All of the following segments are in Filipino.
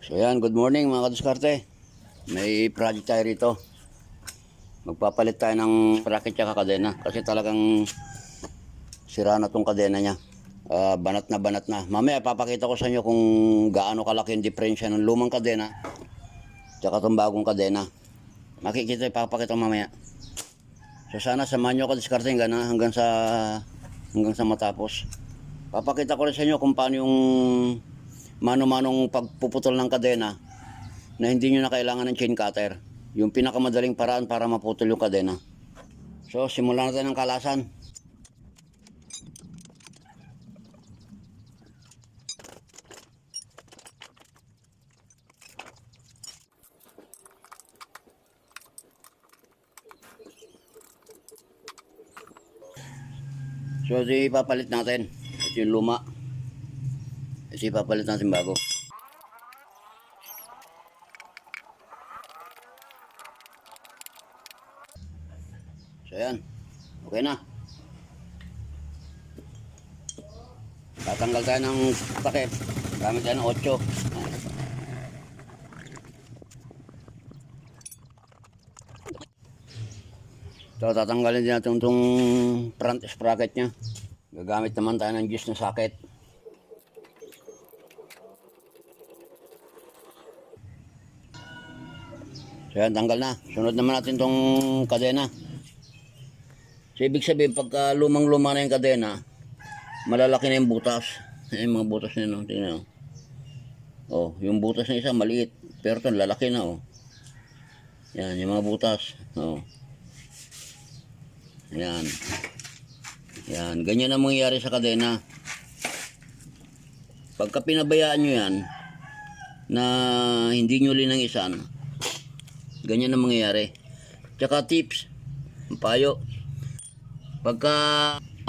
So yan, good morning mga kaduskarte. May project tayo rito. Magpapalit tayo ng bracket tsaka kadena kasi talagang sira na tong kadena niya. Ah, banat na banat na. Mamaya papakita ko sa inyo kung gaano kalaki yung diferensya ng lumang kadena tsaka tong bagong kadena. Makikita ipapakita ko mamaya. So sana samahan nyo ako diskarte hanggang, hanggang sa hanggang sa matapos. Papakita ko rin sa inyo kung paano yung mano-manong pagpuputol ng kadena na hindi nyo na kailangan ng chain cutter. Yung pinakamadaling paraan para maputol yung kadena. So, simulan natin ng kalasan. So, ipapalit natin. Ito yung luma. Ito yung ipapalit natin bago. So, yan. Okay na. Tatanggal tayo ng takip. Gamit tayo ng 8. So, tatanggalin din natin itong front sprocket niya. Gagamit naman tayo ng juice na socket. So yan, tanggal na. Sunod naman natin itong kadena. So ibig sabihin, pagka lumang-luma na yung kadena, malalaki na yung butas. Ayan mga butas niya, no? Tingnan mo. Oh, yung butas na isa maliit. Pero ito, lalaki na, oh. Yan, yung mga butas. Oh. Yan. Yan, ganyan ang mangyayari sa kadena. Pagka pinabayaan nyo yan, na hindi nyo linangisan, ganyan ang mangyayari. Tsaka tips, payo. Pagka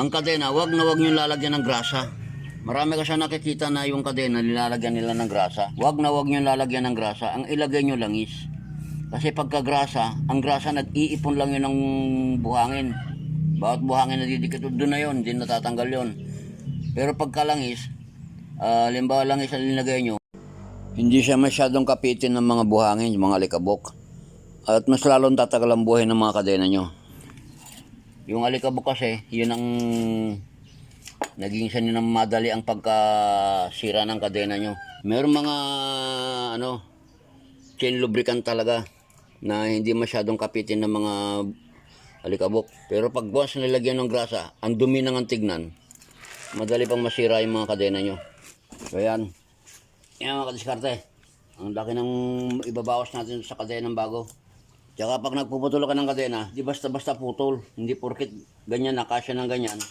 ang kadena, wag na wag nyo lalagyan ng grasa. Marami kasi nakikita na yung kadena nilalagyan nila ng grasa. Wag na wag nyo lalagyan ng grasa. Ang ilagay nyo langis. Kasi pagka grasa, ang grasa nag-iipon lang yun ng buhangin. Bawat buhangin na didikit doon na yun, hindi natatanggal yun. Pero pagka langis, ah, limbawa langis ang linagay nyo, hindi siya masyadong kapitin ng mga buhangin, yung mga alikabok. At mas lalong tatagal ang buhay ng mga kadena nyo. Yung alikabok kasi, yun ang naging sanyo ng madali ang pagkasira ng kadena nyo. Meron mga ano, chain lubricant talaga na hindi masyadong kapitin ng mga alikabok. Pero pag once nilagyan ng grasa, ang dumi nang ang tignan, madali pang masira yung mga kadena nyo. So yan. Yan mga kadiskarte. Ang laki ng ibabawas natin sa kadena ng bago. Tsaka pag nagpuputol ka ng kadena, di basta-basta putol. Hindi porkit ganyan, nakasya ng ganyan.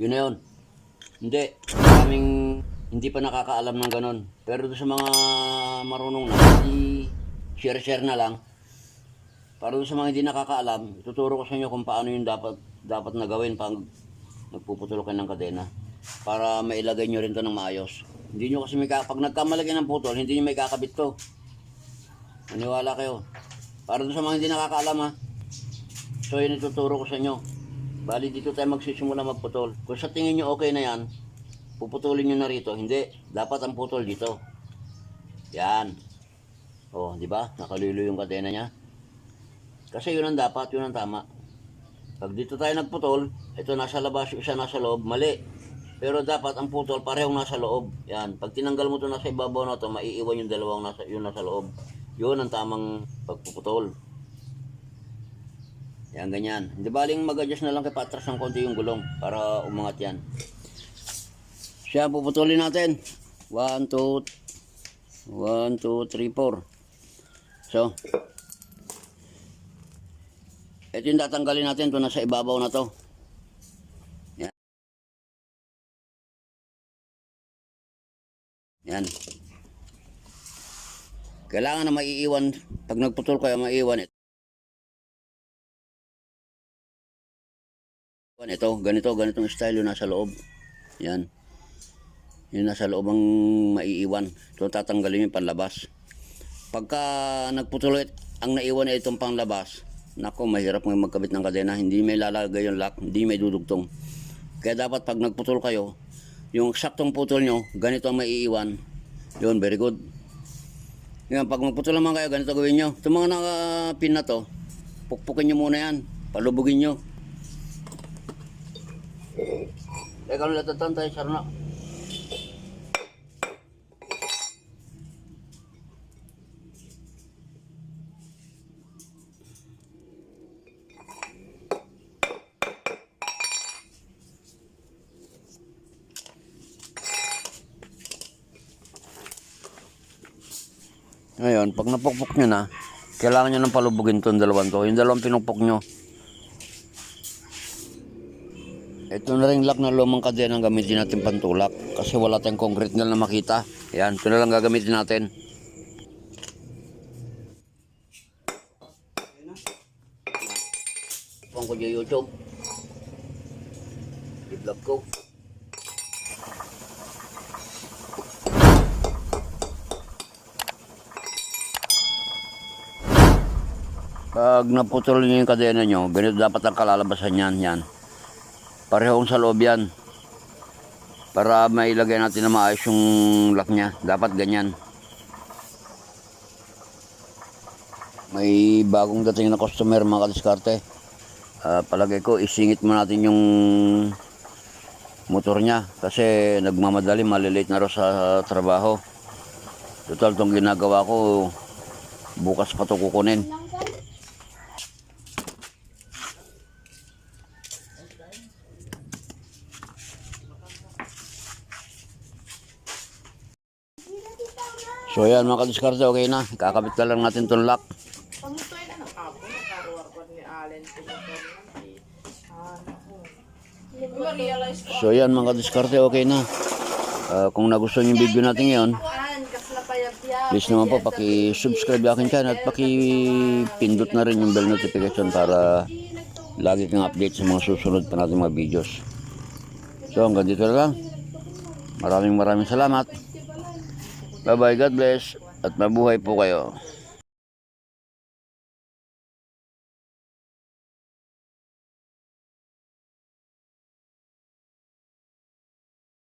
Yun na yun. Hindi. Maraming hindi pa nakakaalam ng ganon. Pero doon sa mga marunong na, hindi share-share na lang. Para sa mga hindi nakakaalam, ituturo ko sa inyo kung paano yung dapat dapat na gawin pag nagpuputol ka ng kadena. Para mailagay nyo rin to ng maayos. Hindi nyo kasi may ka- pag nagkamalagay ng putol, hindi nyo may kakabit to. Maniwala kayo. Para doon sa mga hindi nakakaalam ha. So yun ituturo ko sa inyo. Bali dito tayo magsisimula magputol. Kung sa tingin nyo okay na yan, puputulin nyo na rito. Hindi. Dapat ang putol dito. Yan. Oh, di ba? Nakalilo yung kadena niya. Kasi yun ang dapat, yun ang tama. Pag dito tayo nagputol, ito nasa labas, isa nasa loob, mali. Pero dapat ang putol parehong nasa loob. Yan. Pag tinanggal mo to nasa ibabaw na to, maiiwan yung dalawang nasa, yung nasa loob. Yun ang tamang pagpuputol. Yan, ganyan. Hindi baling mag-adjust na lang kay patras ng konti yung gulong para umangat yan. Siya, puputulin natin. 1, 2, 1, 2, 3, 4. So, ito yung tatanggalin natin. Ito nasa ibabaw na to. Yan. Yan. Kailangan na maiiwan. Pag nagputol kayo, maiiwan ito. Ito, ganito, ganitong style yung nasa loob. Yan. Yung nasa loob ang maiiwan. Ito tatanggalin yung panlabas. Pagka nagputol ang naiwan ay itong panglabas, nako, mahirap ngayon magkabit ng kadena. Hindi may lalagay yung lock, hindi may dudugtong. Kaya dapat pag nagputol kayo, yung saktong putol nyo, ganito ang maiiwan. Yun, very good. Yan, pag magputol naman kayo, ganito gawin nyo. Itong mga nakapin na to, pukpukin nyo muna yan. Palubugin nyo. Teka, ulit tayo, sarna. Ngayon, pag napukpok nyo na, kailangan nyo nang palubugin itong dalawang to. Yung dalawang pinukpok nyo. Ito na rin lock na lumang kadena ang gamitin natin pantulak. Kasi wala tayong concrete na makita. Yan, ito na lang gagamitin natin. Pang ko YouTube. I-vlog ko. Pag naputol niyo yung kadena nyo, ganito dapat ang kalalabasan yan. yan. Parehong sa loob yan. Para mailagay natin na maayos yung lock niya. Dapat ganyan. May bagong dating na customer mga kadiskarte. Ah, palagay ko, isingit mo natin yung motor niya. Kasi nagmamadali, malilate na raw sa trabaho. Total, itong ginagawa ko, bukas pa ito kukunin. So yan mga kadiskarte, okay na. Kakabit na lang natin itong lock. So yan mga kadiskarte, okay na. Ah, kung nagustuhan yung video natin ngayon, please naman po paki-subscribe akin channel at paki-pindot na rin yung bell notification para lagi kang update sa mga susunod pa natin mga videos. So hanggang dito na lang. Maraming maraming salamat. Bye bye, God bless at mabuhay po kayo.